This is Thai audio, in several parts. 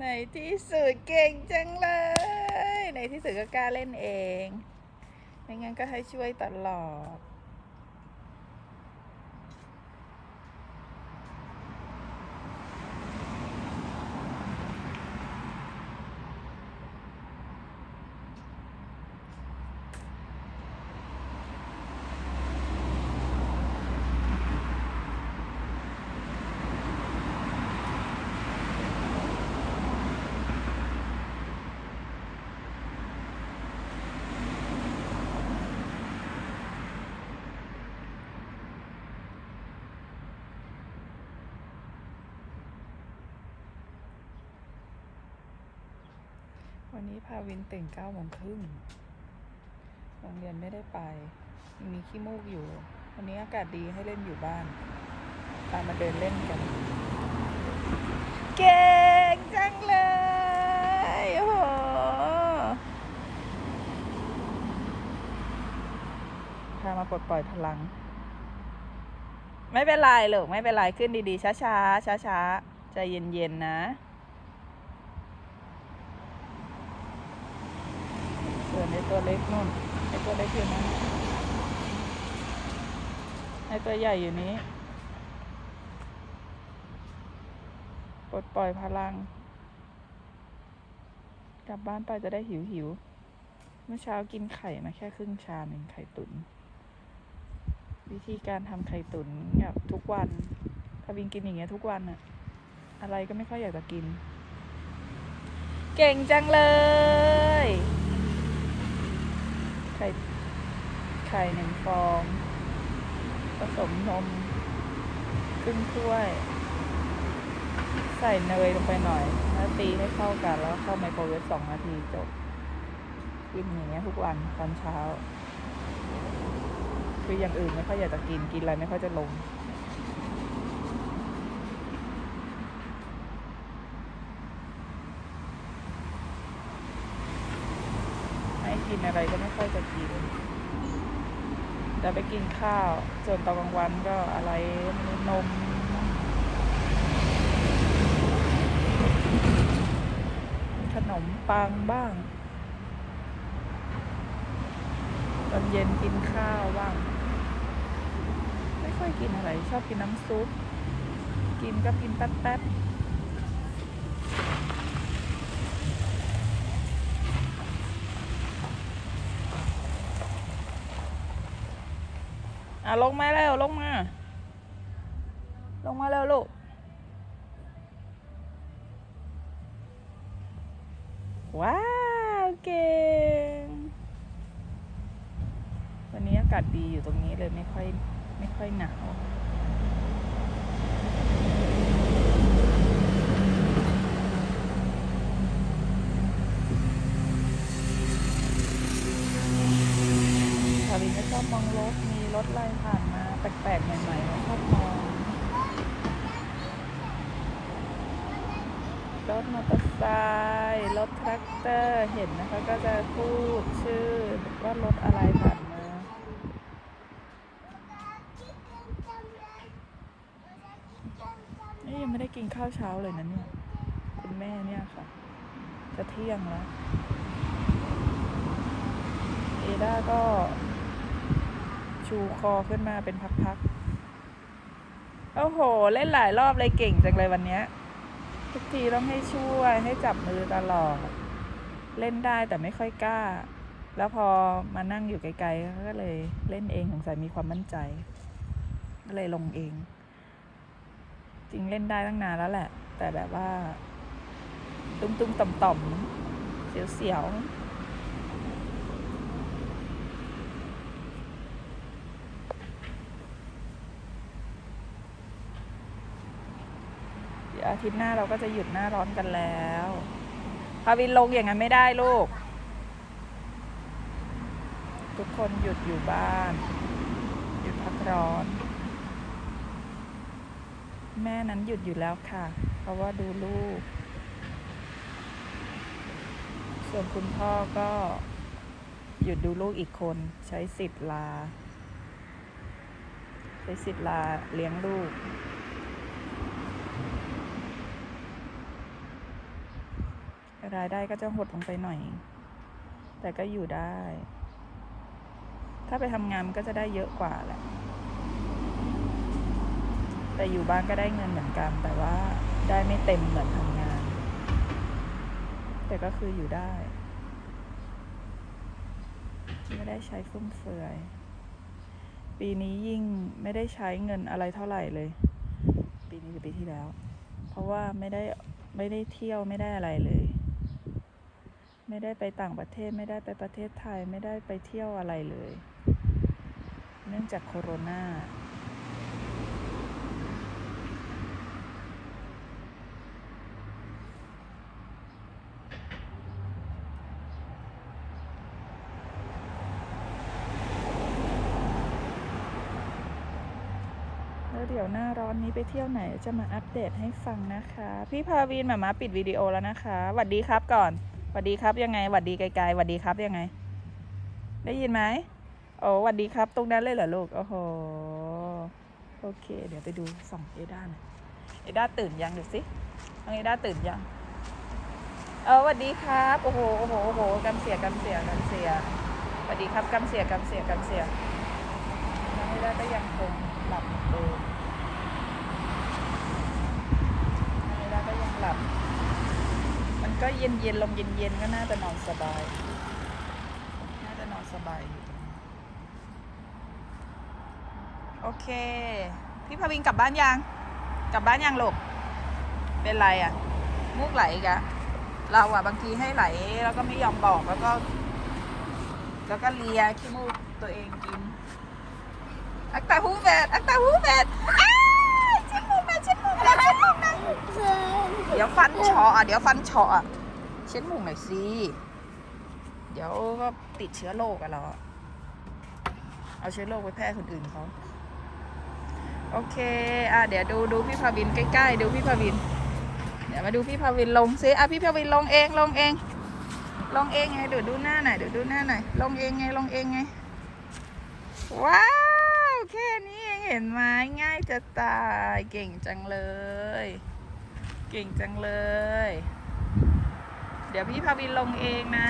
ในที่สุดเก่งจังเลย ในที่สุดก็กล้าเล่นเอง ไม่งั้นก็ให้ช่วยตลอด วันนี้พาวินตื่นเก้าโมงครึ่งโรงเรียนไม่ได้ไป มีขี้มูกอยู่ วันนี้อากาศดีให้เล่นอยู่บ้าน ตามมาเดินเล่นกัน เก่งจังเลย โอ้โห พามาปลดปล่อยพลัง ไม่เป็นไรลูกไม่เป็นไรขึ้นดีๆ ช้าๆ ช้าๆ ใจเย็นๆ นะ ส่วนใน ตัวเล็กนู่นไอตัวเล็กอยู่นั้นไอตัวใหญ่อยู่นี้ปลดปล่อยพลัง กลับบ้านไปจะได้หิวหิวเมื่อเช้ากินไข่มาแค่ครึ่งชามเองไข่ตุน วิธีการทำไข่ตุนแบบทุกวันถ้าวินกินอย่างเงี้ยทุกวันอะอะไรก็ไม่ค่อยอยากจะกิน เก่งจังเลย ไข่ไข่หนึ่งฟอง ผสมนมครึ่งถ้วย ใส่เนยลงไปหน่อย แล้วตีให้เข้ากันแล้วเข้าไมโครเวฟสองนาทีจบกินอย่างเงี้ยทุกวันตอนเช้า คืออย่างอื่นไม่ค่อยอยากจะกินกินอะไรไม่ค่อยจะลง กินอะไรก็ไม่ค่อยจะกินจะไปกินข้าว ส่วนตอนกลางวันก็อะไรนมขนมปังบ้าง ตอนเย็นกินข้าวบ้าง ไม่ค่อยกินอะไร ชอบกินน้ำซุป กินก็กินแป๊บๆ อะลงมาแล้วลงมา ลงมาแล้วลูกว้าวเก่งวันนี้อากาศดีอยู่ตรงนี้เลยไม่ค่อยไม่ค่อยหนาวทาวินก็ชอบมองรถ มีรถไล่ผ่านมาแปลกๆใหม่ๆก็ชอบมองรถมอเตอร์ไซค์รถแทรกเตอร์เห็นนะคะก็จะพูดชื่อว่ารถอะไรผ่านมานี่ยังไม่ได้กินข้าวเช้าเลยนะเนี่ยคุณแม่เนี่ยค่ะ จะเที่ยงแล้วเอด้าก็ ชูคอขึ้นมาเป็นพักๆ โอ้โห เล่นหลายรอบเลยเก่งจังเลยวันเนี้ยทุกทีต้องให้ช่วยให้จับมือตลอด เล่นได้แต่ไม่ค่อยกล้า แล้วพอมานั่งอยู่ไกลๆก็เลยเล่นเองสงสัยมีความมั่นใจ ก็เลยลงเอง จริงเล่นได้ตั้งนานแล้วแหละ แต่แบบว่า ตุ้มๆต่อมๆเสียวๆ เดี๋ยว อาทิตย์หน้าเราก็จะหยุดหน้าร้อนกันแล้วพาวินลงอย่างนั้นไม่ได้ลูก ทุกคนหยุดอยู่บ้าน หยุดพักร้อน แม่นั้นหยุดอยู่แล้วค่ะ เพราะว่าดูลูก ส่วนคุณพ่อก็หยุดดูลูกอีกคนใช้สิทธิ์ลา ใช้สิทธิ์ลาเลี้ยงลูก รายได้ก็จะหดลงไปหน่อย แต่ก็อยู่ได้ ถ้าไปทำงานก็จะได้เยอะกว่าแหละ แต่อยู่บ้านก็ได้เงินเหมือนกัน แต่ว่าได้ไม่เต็มเหมือนทำงาน แต่ก็คืออยู่ได้ ไม่ได้ใช้ฟุ่มเฟือย ปีนี้ยิ่งไม่ได้ใช้เงินอะไรเท่าไหร่เลย ปีนี้หรือปีที่แล้ว เพราะว่าไม่ได้ไม่ได้เที่ยวไม่ได้อะไรเลย ไม่ได้ไปต่างประเทศไม่ได้ไปประเทศไทยไม่ได้ไปเที่ยวอะไรเลย เนื่องจากโคโรนาแล้วเดี๋ยวหน้าร้อนนี้ไปเที่ยวไหนจะมาอัปเดตให้ฟังนะคะ พี่พาวินหมามาปิดวิดีโอแล้วนะคะ หวัดดีครับก่อน วัดดีครับยังไงหวัดดีไกลๆหวัดดีครับยังไง ได้ยินไหมโอ้หวัดดีครับ ตรงนั้นเลยเหรอลูก โอ้โห โอเค เดี๋ยวไปดูส่องเอด้าหน่อยเอด้าตื่นยังดูสิน้องเอด้าตื่นยัง เออหวัดดีครับ โอ้โห โอ้โห โอ้โหกำเสียกำเสียกำเสียสวัสดีครับกำเสียกำเสียกำเสียน้องเอด้าก็ยังคงหลับเหมือนเดิมน้องเอด้าก็ยังหลับ ก็เย็นเย็นๆลงเย็นเย็นๆก็น่าจะนอนสบาย น่าจะนอนสบายอยู่โอเค พี่พาวินกลับบ้านยัง กลับบ้านยังลูกเป็นไรอะ่ะ มูกไหลกะเราอะบางทีให้ไหลแล้วก็ไม่ยอมบอกแล้วก็ แล้วก็เลียขี้มูกตัวเองกิน อักตาหูแบดอักตาหูแบด ดี๋ยวฟันเฉาะอะเดี๋ยวฟันเฉาะอะเช็ดมูกหน่อยสิเดี๋ยวก็ติดเชื้อโรคอะเราเอาเชื้อโรคไปแพร่คนอื่นเขาโอเค อะ เดี๋ยวดูดูพี่พาวินใกล้ๆ ดูพี่พาวิน เดี๋ยวมาดูพี่พาวินลงซิอะพี่พาวินลงเองลงเอง ลงเองไงเดี๋ยวดูหน้าหน่อยเดี๋ยวดูหน้าหน่อยลงเองไงลงเองไง ว้าวแค่นี้เองเห็นไหมง่ายจะตายเก่งจังเลย เก่งจังเลย เดี๋ยวพี่พาวินลงเองนะ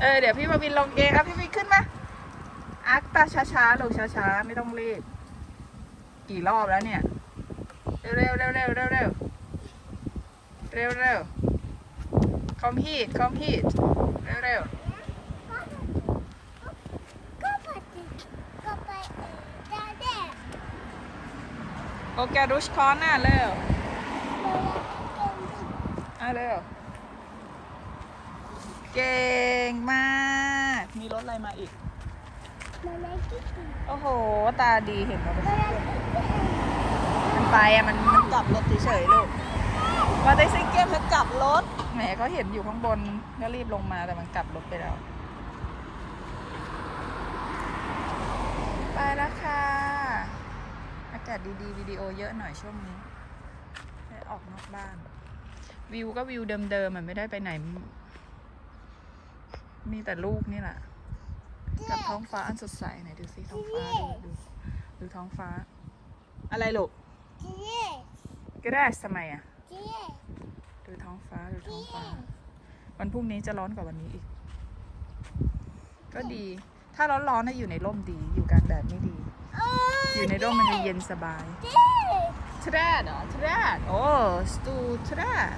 เออ เดี๋ยวพี่พาวินลงเองอะพี่พาวินขึ้นมาอักตาช้าๆลงช้าๆ ไม่ต้องรีบ กี่รอบแล้วเนี่ย เร็วๆเร็วๆเร็วๆเร็วๆเร็วๆเร็วๆเร็วๆเร็วคอมฮีทคอมฮีทเร็วๆเร็วก็ไปก็ไปเออได้โอแกรุชคอนน่ะเร็วแต่ว่า เก่งดิอะเร็ว เก่งมาก มีรถอะไรมาอีกมาเลยกิ๊กกิ๊กโอ้โห ตาดีเห็นไหมมาเลยกิ๊กกิ๊กมันไปอะ มันมันกลับรถเฉยๆลูกว่าได้ซิเกมมันกลับรถ แหมเขาเห็นอยู่ข้างบนก็รีบลงมาแต่มันกลับรถไปแล้ว ไปแล้วค่ะ อากาศดีๆ วิดีโอเยอะหน่อยช่วงนี้ได้ออกนอกบ้าน วิวก็วิวเดิมๆมันไม่ได้ไปไหน มีแต่ลูกนี่แหละ กับท้องฟ้าอันสดใสไหนดูสิท้องฟ้าดูดูดูท้องฟ้า อะไรลูกเจ๊ก็ได้ทำไมอะเจ๊ดูท้องฟ้าดูท้องฟ้า วันพรุ่งนี้จะร้อนกว่าวันนี้อีก ก็ดี ถ้าร้อนๆนะอยู่ในร่มดี อยู่กลางแดดไม่ดีเอ้อยู่ในร่มมันจะเย็นสบายเจ๊ทรดเหรอทรดโอ้สตูทรด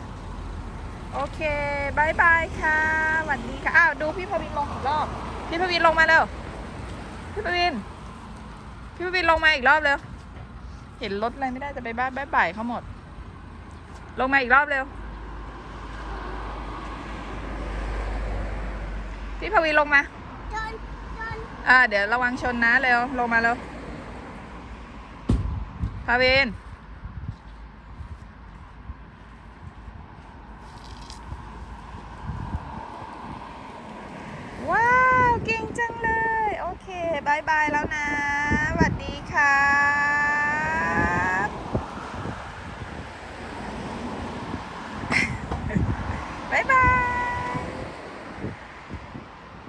โอเคบายบายค่ะสวัสดีค่ะอ้าวดูพี่พวินลงอีกรอบ พี่พวินลงมาเร็วพี่พวิน พี่พวินลงมาอีกรอบเร็วเห็นรถอะไรไม่ได้จะไปบ้านบายบายเขาหมด ลงมาอีกรอบเร็ว พี่พวินลงมาจนจนอ่าเดี๋ยวระวังชนนะเร็วลงมาเร็วพาวิน ว้าว เก่ง จังเลย โอเคบายบายแล้วนะสวัสดีค่ะ